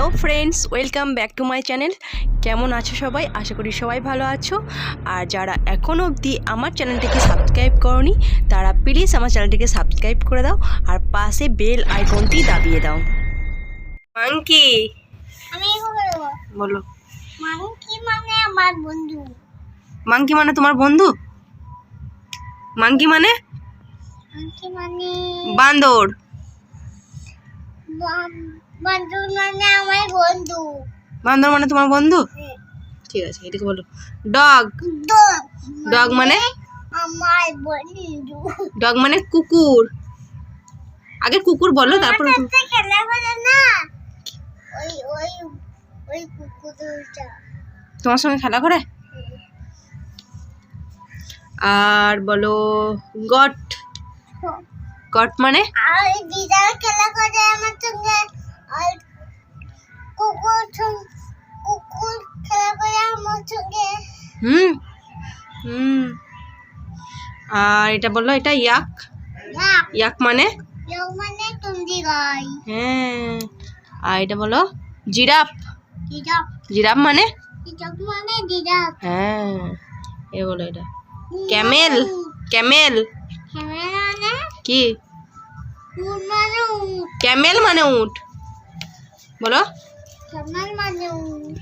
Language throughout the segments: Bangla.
Hello friends welcome back to my channel. কেমন আছো সবাই? আশা করি সবাই ভালো আছো। আর যারা এখনও অবধি আমার চ্যানেলটিকে সাবস্ক্রাইব করনি তারা প্লিজ আমার চ্যানেলটিকে সাবস্ক্রাইব করে দাও আর পাশে বেল আইকনটি দাবিয়ে দাও। মাঙ্কি বলো। মাংকি মানে আমার বন্ধু। মাঙ্কি মানে তোমার বন্ধু? মাঙ্কি মানে? মাংকি মানে বান্দর। বন্ধু মানে আমার বন্ধু। বান্দর মানে তোমার বন্ধু? ঠিক আছে এটাকে বলো। ডগ। ডগ ডগ মানে? আমার বন্ধু। ডগ মানে কুকুর। আগে কুকুর বলো তারপর খেলা করে না? ওই ওই ওই কুকুরটা। তোমার সঙ্গে খেলা করে? আর বলো গট। গট মানে? আর খেলা করে হুম? হুম। আর এটা বলল এটা ইয়াক? ইয়াক। মানে? হ্যাঁ। আর এটা বলো জিরাপ জিরাপ মানে? হ্যাঁ এ বলো এটা। Camel Camel. কি? ক্যামেল মানে উঠ মানে বলো।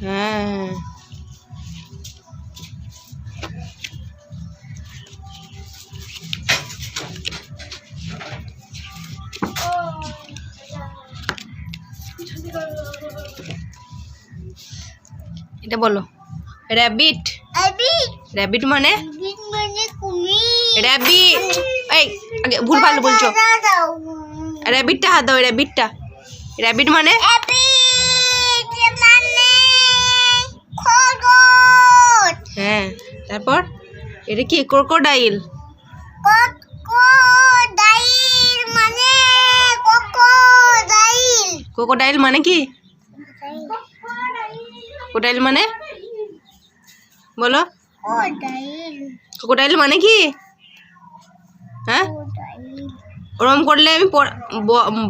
হ্যাঁ। এটা বলো। র্যাবিট র্যাবিট মানে? মানে র্যাবিট এই আগে ভুল ভালো বলছো। র্যাবিটটা হাত দাও। র্যাবিটটা র্যাবিট মানে? মানে হ্যাঁ তারপর? এটা কি ক্রোকোডাইল কোকোডাইল মানে কোকোডাইল মানে কি? ক্রোকোডাইল মানে? বলো। কোকোডাইল মানে কি? হ্যাঁ? ওরম করলে আমি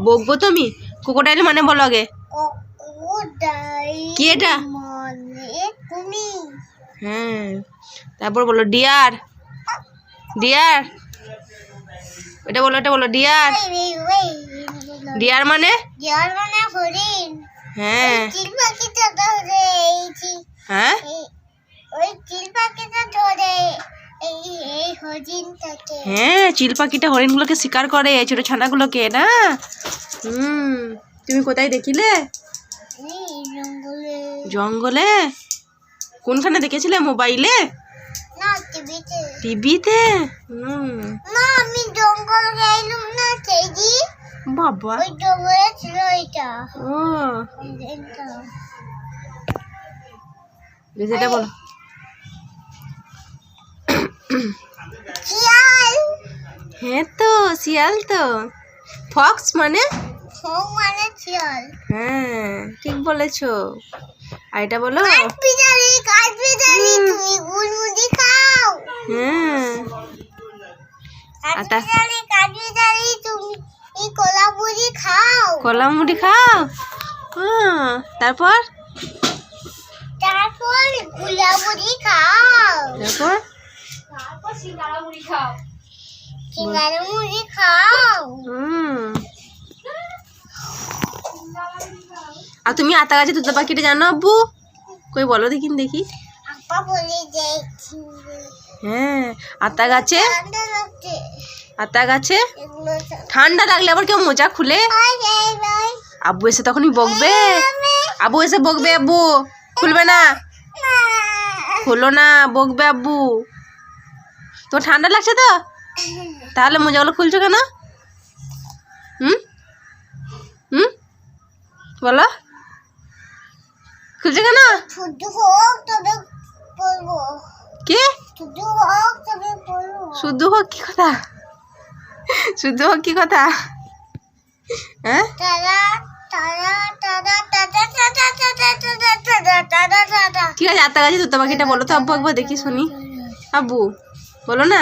বকবো তো আমি? ক্রোকোডাইল মানে বলো আগে। কোকোডাইল কি এটা? হ্যাঁ। তারপর বলো ডিয়ার ডিয়ার এটা বলো এটা বলো ডিয়ার ডিয়ার মানে? যার মানে হরিণ। হ্যাঁ। চিল পাখিটা ধরে হ্যাঁ? ওই চিল পাখিটা ধরে হরিণটাকে। হ্যাঁ চিল পাখিটা হরিণগুলোকে শিকার করে ছোট ছানাগুলোকে না? হুম তুমি কোথায় দেখিলে? জঙ্গলে। কোনখানে দেখেছিলে মোবাইলে? না টিভিতে। টিভিতে? হুম। না আমি জঙ্গল গেলাম না বাবা ও বলো হ্যাঁ তো শিয়াল তো ফক্স মানে? মানে শিয়াল হ্যাঁ ঠিক বলেছ। আর এটা বলো। বিড়ালি কাঠ বিড়ালি তুমি গুলমুড়ি খাও। হ্যাঁ। তা- বিড়ালি কাঠ বিড়ালি তুমি কলা খাও। মুড়ি খাও? হ্যাঁ তারপর? তারপরগুলা বুড়ি খাও। তারপর? সিঙ্গারা মুড়ি খাও। হুম। আর তুমি আতা গাছে তুতে পাখিটা জানো আব্বু? কই বলো দেখিন দেখি। হ্যাঁ আতা গাছে? আতা গাছে? ঠান্ডা লাগলে আবার কেউ মোজা খুলে। আব্বু এসে তখনই বকবে? আব্বু এসে বকবে আব্বু। খুলবে না। খুলো না বকবে আব্বু। তোমার ঠান্ডা লাগছে তো? তাহলে মোজাগুলো খুলছো কেন? হুম? হুম? বলো। খুলছো কেন? কে শুদ্ধ হোক কি কথা শুদ্ধ হোক কি কথা হ্যাঁ ঠিক আছে আতা গাছে তো তোমাকে এটা বলো তো আব্বু একবার দেখি শুনি আব্বু বলো না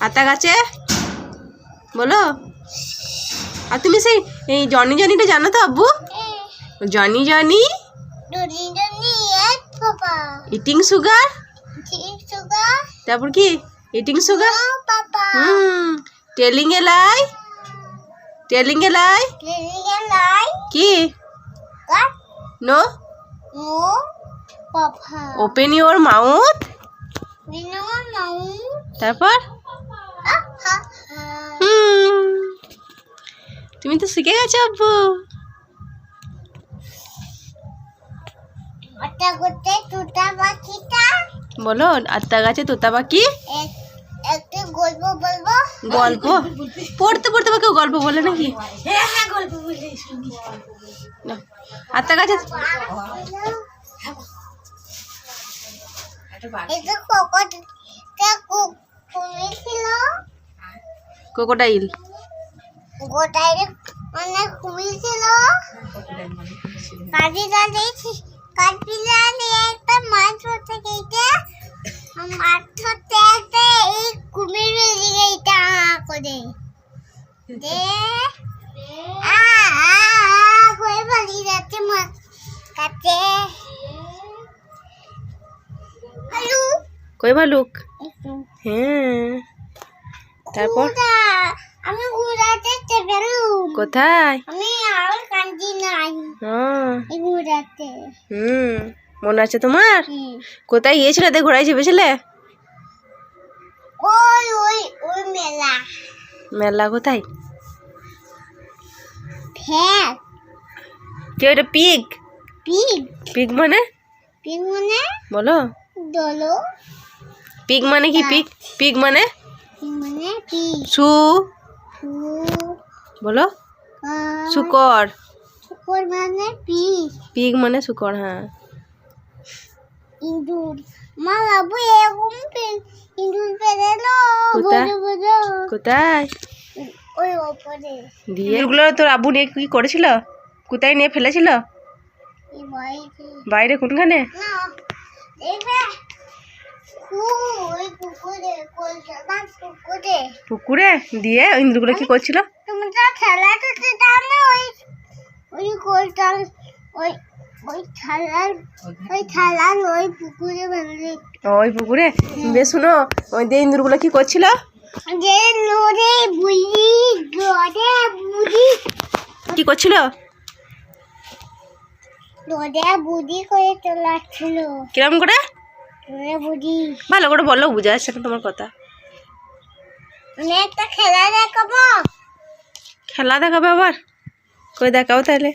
আতা গাছে বলো আর তুমি সেই এই জনি জনিটা জানো তো আব্বু জনি জনি ইটিং সুগার তারপর কি? Eating sugar hmm telling a lie telling a lie lie কি? নো ওপেন ইওর মাউথ বিনো মাউ তারপর? হা হা হুম। তুমি তো শিখে গেছো আব্বু। বলো আত্মা গাছে তোতা পাখি? এক একটা গল্প বলব? গল্প? পড়তে পড়তে বা কেউ গল্প বলে নাকি। আত্মা গাছে এটা কোকোটা কুমিছিল ক্রোকোডাইল গোটাই মানে কুমিছিল কাটি একটা মাছ ধরতে গেছে মাছ ধরতে এই কুমির বেরিয়ে গেছে আ করে দে আ আ আ করে পালিয়ে যাচ্ছে মাছ কাছে হ্যালো কই ভালুক হ্যাঁ তারপর আমি কোথায়? আমি আর কান্দি নাই হ্যাঁ এই গুড়াতে হুম মনে আছে তোমার? কোথায় গিয়েছিলে? দেখ ঘোড়ায় চেপেছিলে? মেলা। কোথায়? কে ওটা পিগ? পিগ। পিগ মানে? পিগ মানে? বলো। দলো। পিগ মানে কি পিগ? পিগ মানে? মানে পিগ। সু। বলো। শুকর শুকর মানে পিগ পিগ মানে শুকর হ্যাঁ। ইঁদুর। মা বাবু এরকম ইঁদুর পেরেলো কোথায়? ওই ওপরে। দিয়ে? এগুলো তোর আব্বু নিয়ে কি করেছিল? কোথায় নিয়ে ফেলেছিল? বাইরে। কোনখানে? পুকুরে দিয়ে ইন্দুরগুলো কি করছিল? খেলা ওই কোলটাল ওই ওই খেলার ওই খেলার ওই পুকুরে বেরোলে ওই পুকুরে? বেশ শুনো ওই দিয়ে ইন্দুরগুলো কি করছিল? যে লোরে বুড়ি লোরে বুড়ি। কি করছিল? লোরে বুড়ি করে চলাচ্ছিল কিরম করে? লোরে বুড়ি। ভালো করে বলল বোঝা যাচ্ছে না তোমার কথা। আমি একটা খেলা দেখাবো। খেলা দেখাবে আবার? কই দেখাও তাহলে।